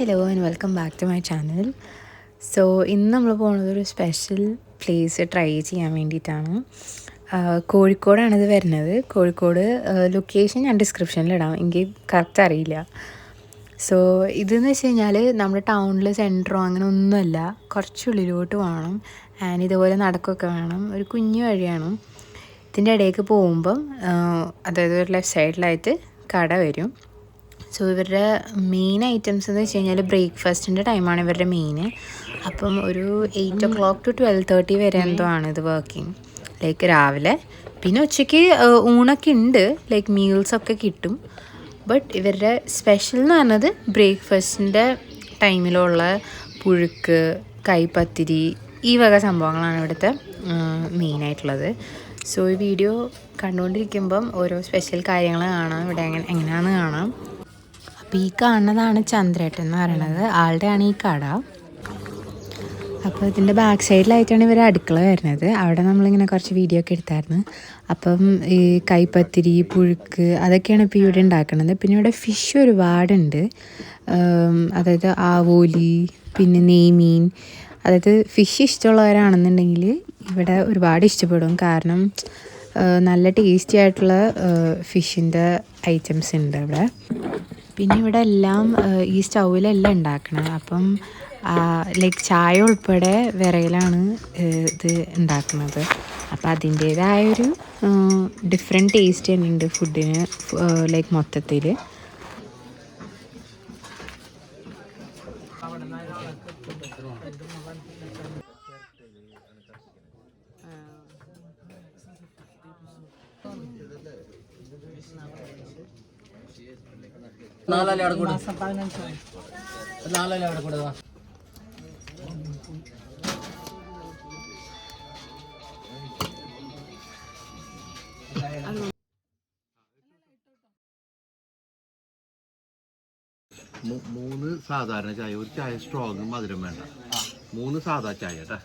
Hello and welcome back to my channel so ഇന്ന് നമ്മൾ പോകുന്നത് ഒരു സ്പെഷ്യൽ പ്ലേസ് ട്രൈ ചെയ്യാൻ വേണ്ടിയിട്ടാണ്. കോഴിക്കോടാണ് കോഴിക്കോടാണിത് വരുന്നത്. കോഴിക്കോട് ലൊക്കേഷൻ ഞാൻ ഡിസ്ക്രിപ്ഷനിൽ ഇടാം. എനിക്ക് കറക്റ്റ് അറിയില്ല. സോ ഇതെന്ന് വെച്ച് കഴിഞ്ഞാൽ നമ്മുടെ ടൗണിൽ സെന്ററോ അങ്ങനെ ഒന്നുമല്ല. കുറച്ചുള്ളിലോട്ട് വേണം. ആൻഡ് ഇതുപോലെ നടക്കുകയൊക്കെ വേണം. ഒരു കുഞ്ഞു വഴിയാണ്. ഇതിന്റെ ഇടയ്ക്ക് പോകുമ്പം അതായത് ഒരു ലെഫ്റ്റ് സൈഡിലായിട്ട് കട വരും. സോ ഇവരുടെ മെയിൻ ഐറ്റംസ് എന്ന് വെച്ച് കഴിഞ്ഞാൽ ബ്രേക്ക്ഫാസ്റ്റിന്റെ ടൈമാണ് ഇവരുടെ മെയിൻ അപ്പം ഒരു eight o'clock to twelve thirty വരെ എന്തോ ആണ് ഇത് വർക്കിംഗ് ലൈക്ക് രാവിലെ. പിന്നെ ഉച്ചയ്ക്ക് ഊണൊക്കെ ഉണ്ട്. ലൈക്ക് മീൽസൊക്കെ കിട്ടും. ബട്ട് ഇവരുടെ സ്പെഷ്യൽ എന്ന് പറഞ്ഞത് ബ്രേക്ക്ഫാസ്റ്റിന്റെ ടൈമിലുള്ള പുഴുക്ക് കൈപ്പത്തിരി ഈ വക സംഭവങ്ങളാണ് ഇവിടുത്തെ മെയിനായിട്ടുള്ളത് സോ ഈ വീഡിയോ കണ്ടുകൊണ്ടിരിക്കുമ്പം ഓരോ സ്പെഷ്യൽ കാര്യങ്ങൾ കാണാം. ഇവിടെ എങ്ങനെ എങ്ങനെയാണെന്ന് കാണാം. അപ്പോൾ ഈ കാണുന്നതാണ് ചന്ദ്രേട്ടൻ എന്ന് പറയുന്നത്. ആളുടെയാണ് ഈ കട. അപ്പോൾ ഇതിന്റെ ബാക്ക് സൈഡിലായിട്ടാണ് ഇവർ അടുക്കള വരുന്നത്. അവിടെ നമ്മളിങ്ങനെ കുറച്ച് വീഡിയോ ഒക്കെ എടുത്തായിരുന്നു. അപ്പം ഈ കൈപ്പത്തിരി പുഴുക്ക് അതൊക്കെയാണ് ഇപ്പോൾ ഇവിടെ ഉണ്ടാക്കുന്നത്. പിന്നെ ഇവിടെ ഫിഷ് ഒരുപാടുണ്ട്. അതായത് ആവോലി പിന്നെ നെയ്മീൻ. അതായത് ഫിഷ് ഇഷ്ടമുള്ളവരാണെന്നുണ്ടെങ്കിൽ ഇവിടെ ഒരുപാട് ഇഷ്ടപ്പെടും. കാരണം നല്ല ടേസ്റ്റി ആയിട്ടുള്ള ഫിഷിന്റെ ഐറ്റംസ് ഉണ്ട് ഇവിടെ. പിന്നെ ഇവിടെ എല്ലാം ഈ സ്റ്റൗവിലെല്ലാം ഉണ്ടാക്കണം. അപ്പം ലൈക്ക് ചായ ഉൾപ്പെടെ വിറയിലാണ് ഇത് ഉണ്ടാക്കുന്നത്. അപ്പം അതിന്റേതായൊരു ഡിഫറെന്റ് ടേസ്റ്റ് തന്നെയുണ്ട് ഫുഡിന് ലൈക്ക് മൊത്തത്തിൽ നാലല്ലേ അവിടെ കൂടെ. നാലല്ലേ അവിടെ കൂടെ മൂന്ന് സാധാരണ ചായ. ഒരു ചായ സ്ട്രോങ് മധുരം വേണ്ട. മൂന്ന് സാധാ ചായ കേട്ടാ.